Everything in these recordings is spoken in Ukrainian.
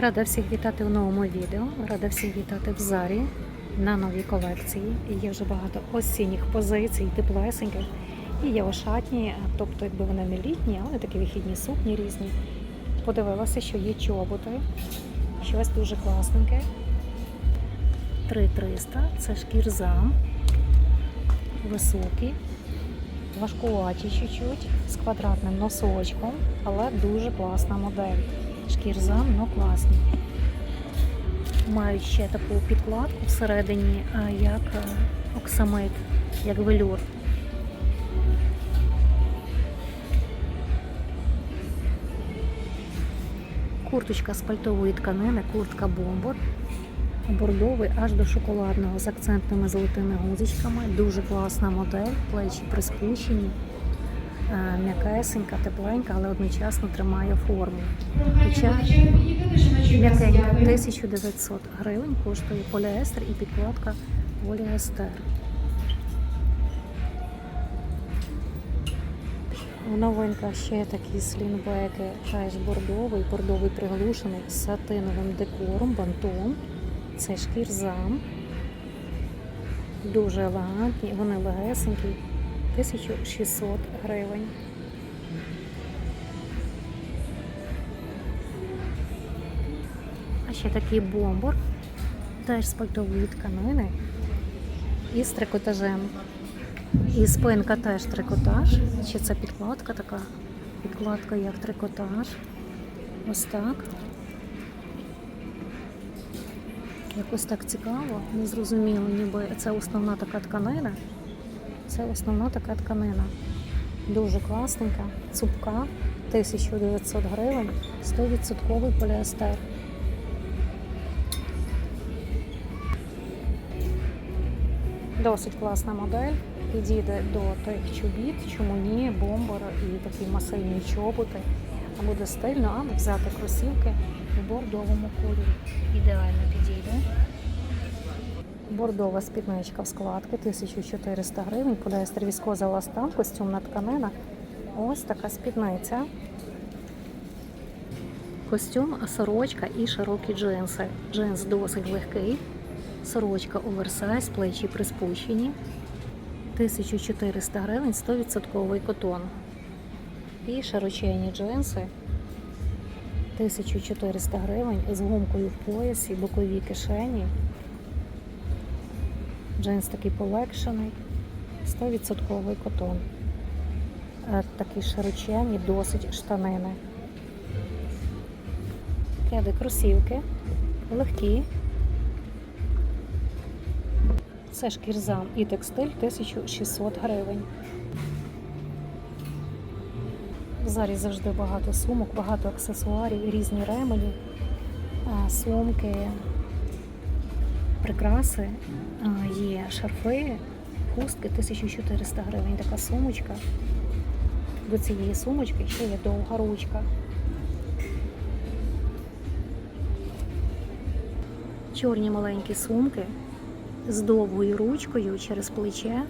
Рада всіх вітати в новому відео. Рада всіх вітати в Зарі на новій колекції. Є вже багато осінніх позицій, теплесеньких. І є ошатні, тобто якби вони не літні, але такі вихідні сукні різні. Подивилася, що є чоботи, щось дуже класненьке. 3300 це шкірза, високі, важкуваті чуть-чуть, з квадратним носочком, але дуже класна модель. Шкірзам, ну класні. Мають ще таку підкладку всередині, як оксамит, як велюр. Курточка з пальтової тканини, куртка бомбор. Бордовий аж до шоколадного з акцентними золотими гузичками. Дуже класна модель, плечі приспущені, м'якесенька, тепленька, але одночасно тримає форму. Хоча м'якенька 1900 гривень коштує поліестер і підкладка поліестер. Новинка ще такі слінбеки, теж бордовий, бордовий приглушений з сатиновим декором, бантом. Це шкірзам. Дуже елегантні, вони легесенькі, 1600 гривень. А ще такий бомбор, теж з пальтової тканини і з трикотажем. І спинка теж трикотаж. Чи це підкладка така? Підкладка як трикотаж. Ось так. Якось так цікаво, не зрозуміло, ніби це основна така тканина. Це основна така тканина. Дуже класненька, цупка, 1900 гривень, 100% поліестер. Досить класна модель. Підійде до тих чобіт, чому ні, бомбер і такі масивні чоботи. А буде стильно, або взяти кросівки в бордовому кольорі. Ідеально підійде. Бордова спідничка в складки 1400 гривень, поліестер віскоза ластан, костюмна тканина. Ось така спідниця. Костюм, сорочка і широкі джинси. Джинс досить легкий. Сорочка оверсайз, плечі приспущені. 1400 гривень, 100% котон. І широченні джинси. 1400 гривень з гумкою в поясі, бокові кишені. Джинс такий полегшений, 100% котон. Е, Такі широченні, досить штанини. Кеди кросівки, легкі. Це шкірзам і текстиль 1600 гривень. Зараз завжди багато сумок, багато аксесуарів, різні ремені, а, сумки, прикраси, є шарфи, хустки 1400 гривень. Така сумочка. До цієї сумочки ще є довга ручка. Чорні маленькі сумки з довгою ручкою через плече,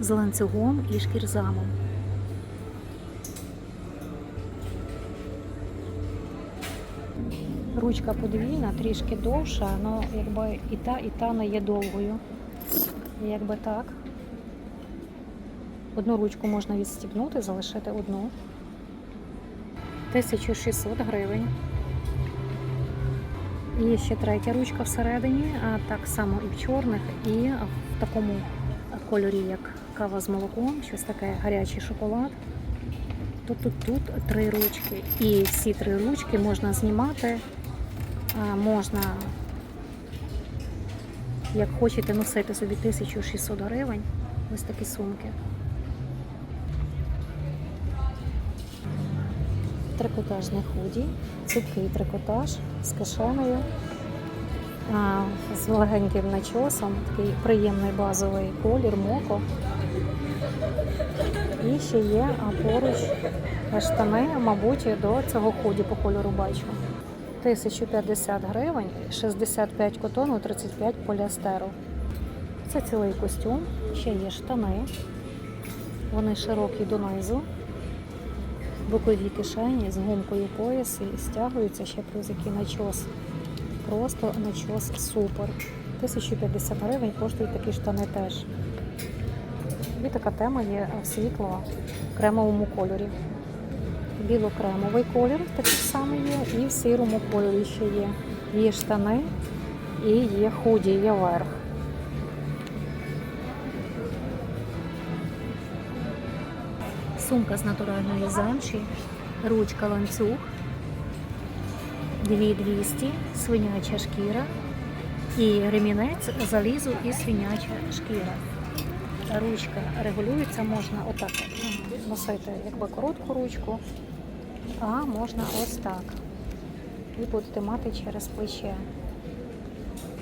з ланцюгом і шкірзамом. Ручка подвійна, трішки довша, але якби і та, і та не є довгою. Якби так. Одну ручку можна відстібнути, залишити одну. 1600 гривень. Є ще третя ручка всередині, а так само і в чорних, і в такому кольорі, як кава з молоком, щось таке гарячий шоколад. Тут, тут, тут три ручки. І всі три ручки можна знімати, можна, як хочете, носити собі 1600 гривень. Ось такі сумки. Трикотажне худі, цупкий трикотаж з кишенею, а, з легеньким начосом, такий приємний базовий колір, моко. І ще є поруч штани, мабуть, до цього худі по кольору бачу. 1050 гривень, 65 котону, 35 поліастеру. Це цілий костюм, ще є штани. Вони широкі донизу. Бокові кишені з гумкою поясі стягуються ще плюс який начос. Просто начос супер. 1050 гривень коштують такі штани теж. І така тема є в світло кремовому кольорі. Біло-кремовий колір такий самий є, і в сірому кольорі ще є. Є штани і є худі, є верх. Сумка з натуральної замші, ручка ланцюг, 2200, свиняча шкіра і ремінець залізу і свиняча шкіра. Ручка регулюється, можна отак носити якби коротку ручку, а можна ось так. І будете мати через плече.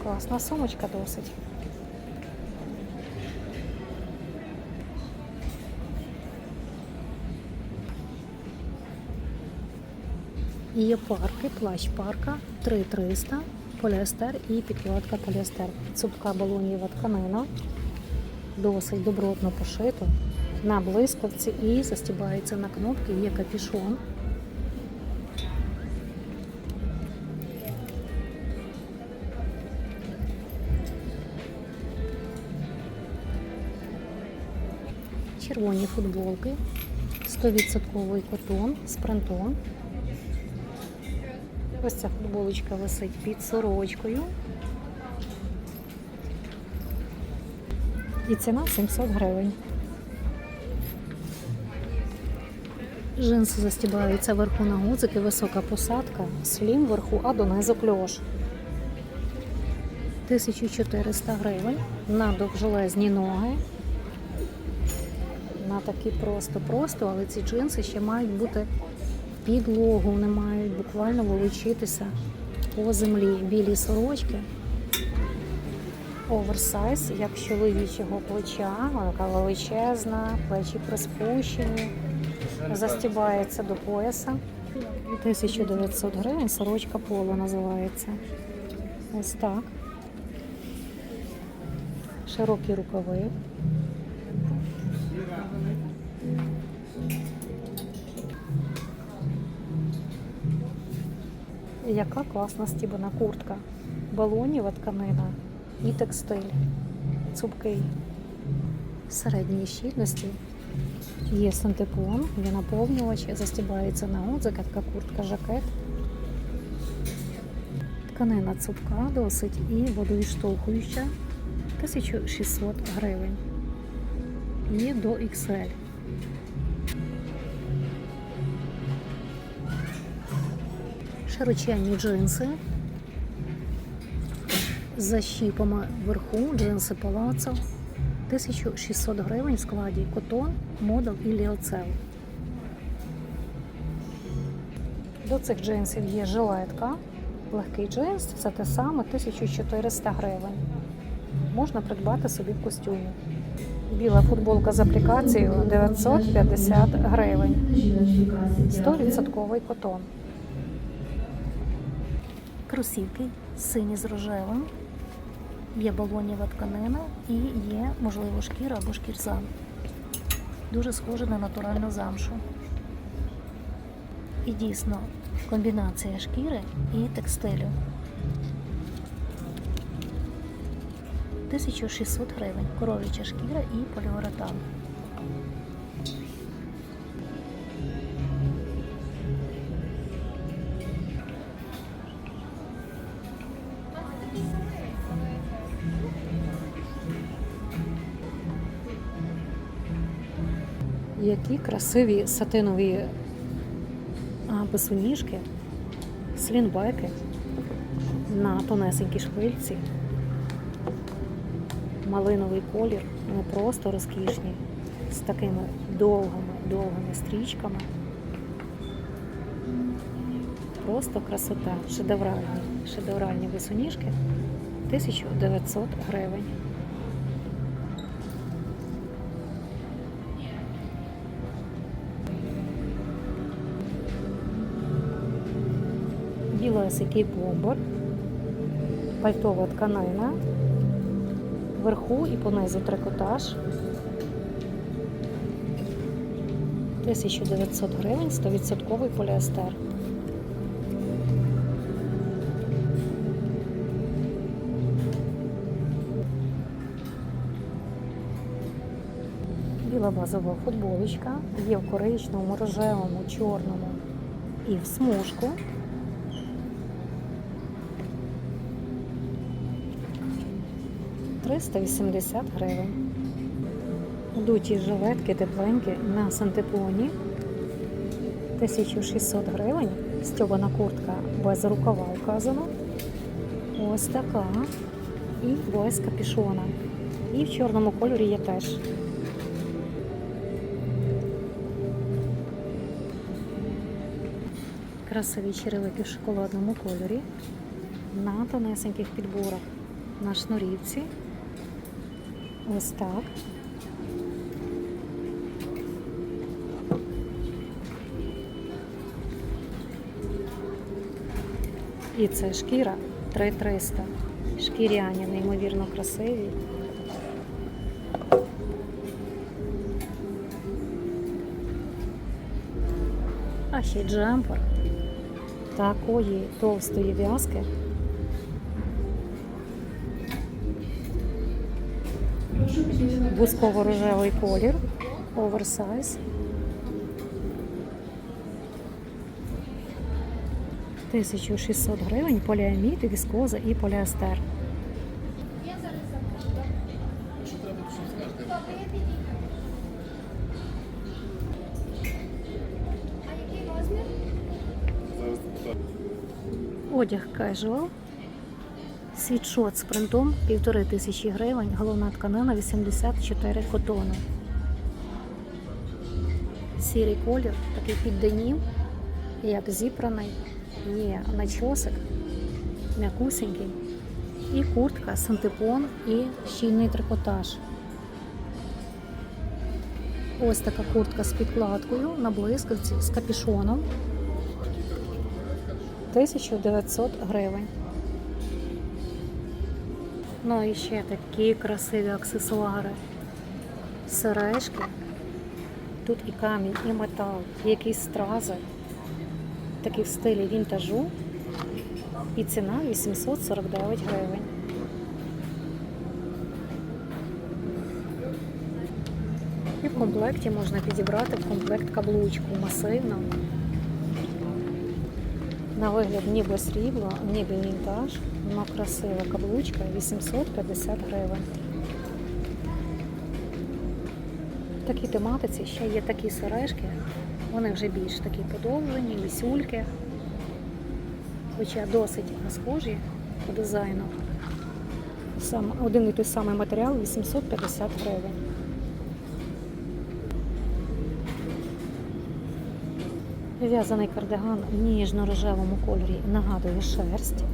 Класна сумочка досить. Є парки, плащ парка, 3300, поліестер і підкладка поліестер. Цупка балонієва тканина, досить добротно пошито, на блискавці і застібається на кнопки, є капюшон. Червоні футболки, 100% котон з. Ось ця футболочка висить під сорочкою. І ціна 700 гривень. Джинси застібаються вверху на гудзики, висока посадка, слім вверху, а донизу кльош. 1400 гривень на довжелезні ноги. На такі просто-просто, але ці джинси ще мають бути в підлогу, вони мають буквально волочитися по землі. Білі сорочки. Оверсайз, як чоловічого плеча, така величезна, плечі приспущені, застібається до пояса. 1900 гривень, сорочка поло називається. Ось так. Широкі рукави. Яка класна стібана куртка. Балоніва тканина і текстиль. Цупкий. Середньої щільності. Є синтепон, є наповнювач, застібається на гудзика, така куртка жакет. Тканина цупка досить і водовідштовхуюча 1600 гривень. Є до XL. Широченні джинси з защіпами вверху, джинси палацо. 1600 гривень в складі котон, модел і ліоцел. До цих джинсів є жилетка, легкий джинс, це те саме 1400 гривень. Можна придбати собі в костюмі. Біла футболка з аплікацією 950 гривень. 100% котон. Кросівки сині з рожевим. Є балоніва тканина і є, можливо, шкіра або шкірзам. Дуже схоже на натуральну замшу. І дійсно комбінація шкіри і текстилю. 1600 гривень. Коров'яча шкіра і поліуретан. Які красиві сатинові босоніжки, слінбеки на тонесенькій шпильці. Малиновий колір, вони просто розкішні, з такими довгими, довгими стрічками. Просто красота, шедевральні, шедевральні босоніжки 1900 гривень. Білесикий бомбер, пальтова тканина, вверху і понизу трикотаж. 1900 гривень, 100% поліестер. Біла базова футболочка є в коричневому, рожевому, чорному і в смужку. Триста вісімдесят гривень. Дуті жилетки тепленькі на сантепоні. 1600 гривень. Стьобана куртка без рукава вказано. Ось така. І без капішона. І в чорному кольорі є теж. Красиві черевики в шоколадному кольорі. На тонесеньких підборах на шнурівці. Ось так. І це шкіра 3300. Шкіряні, неймовірно красиві. А ще джемпер такої товстої в'язки. Бусково-рожевий колір, оверсайз. Тисячу 600 гривень, поліамід, віскоза і поліестер. Одяг casual. Світшот з принтом півтори тисячі гривень, головна тканина 84 котону. Сірий колір, такий під денім, як зібраний, є начосик, м'якусенький, і куртка, синтепон і щільний трикотаж. Ось така куртка з підкладкою на блискавці з капішоном. 1900 гривень. Ну і ще такі красиві аксесуари. Сережки. Тут і камінь, і метал, і якісь стрази. Такі в стилі вінтажу. І ціна 849 гривень. І в комплекті можна підібрати в комплект каблучку масивну. На вигляд ніби срібло, ніби вінтаж, вона красива каблучка 850 гривень. В такій тематиці ще є такі сережки, вони вже більш такі подовжені, вісюльки, хоча досить схожі по дизайну. Сам, один і той самий матеріал 850 гривень. В'язаний кардиган в ніжно-рожевому кольорі нагадує шерсть.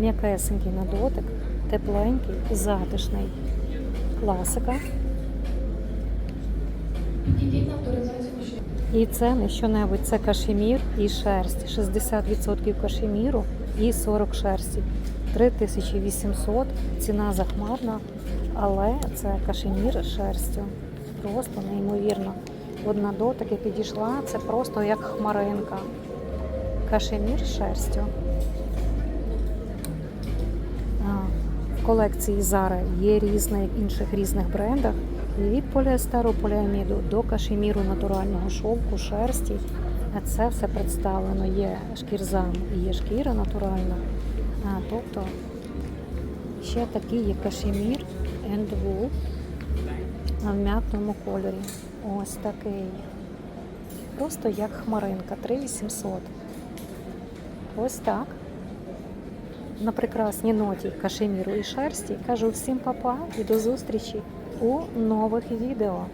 М'якесенький на дотик, тепленький, затишний. Класика. І це не що-небудь, це кашемір і шерсть. 60% кашеміру і 40 шерсті. 3800, ціна захмарна, але це кашемір з шерстю. Просто неймовірно. Одна дотики підійшла, це просто як хмаринка. Кашемір з шерстю. В колекції Zara є різних інших різних брендах. Від поліестеру, поліаміду до кашеміру натурального шовку, шерсті. Це все представлено. Є шкірзам і є шкіра натуральна. Тобто ще такий є кашемір and в м'ятному кольорі. Ось такий. Просто як хмаринка, 3800. Ось так. На прекрасній ноті кашеміру і шерсті. Кажу всім папа і до зустрічі у нових відео.